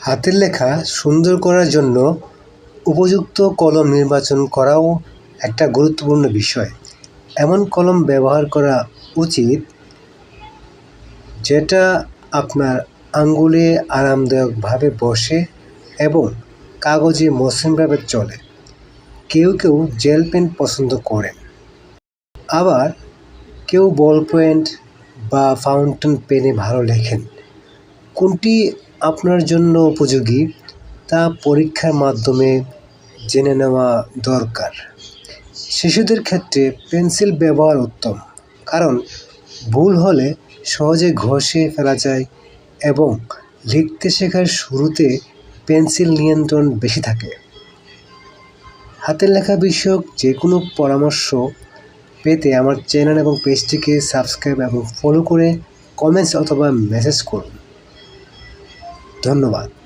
হাতের লেখা সুন্দর করার জন্য উপযুক্ত কলম নির্বাচন করাও একটা গুরুত্বপূর্ণ বিষয়। এমন কলম ব্যবহার করা উচিত যেটা আপনার আঙ্গুলে আরামদায়কভাবে বসে এবং কাগজে মসৃণভাবে চলে। কেউ কেউ জেল পেন পছন্দ করেন। আবার কেউ বল পয়েন্ট বা ফাউন্টেন পেনে ভালো লেখেন। কোনটি আপনার জন্য উপযোগী তা পরীক্ষার মাধ্যমে জেনে নেওয়া দরকার। শিশুদের ক্ষেত্রে পেন্সিল ব্যবহার উত্তম, কারণ ভুল হলে সহজে ঘষে ফেলা যায় এবং লিখতে শেখার শুরুতে পেন্সিল নিয়ন্ত্রণ বেশি থাকে। হাতের লেখা বিষয়ক যে কোনো পরামর্শ পেতে আমার চ্যানেল এবং পেজটিকে সাবস্ক্রাইব এবং ফলো করে কমেন্টস অথবা মেসেজ করুন। ধন্যবাদ।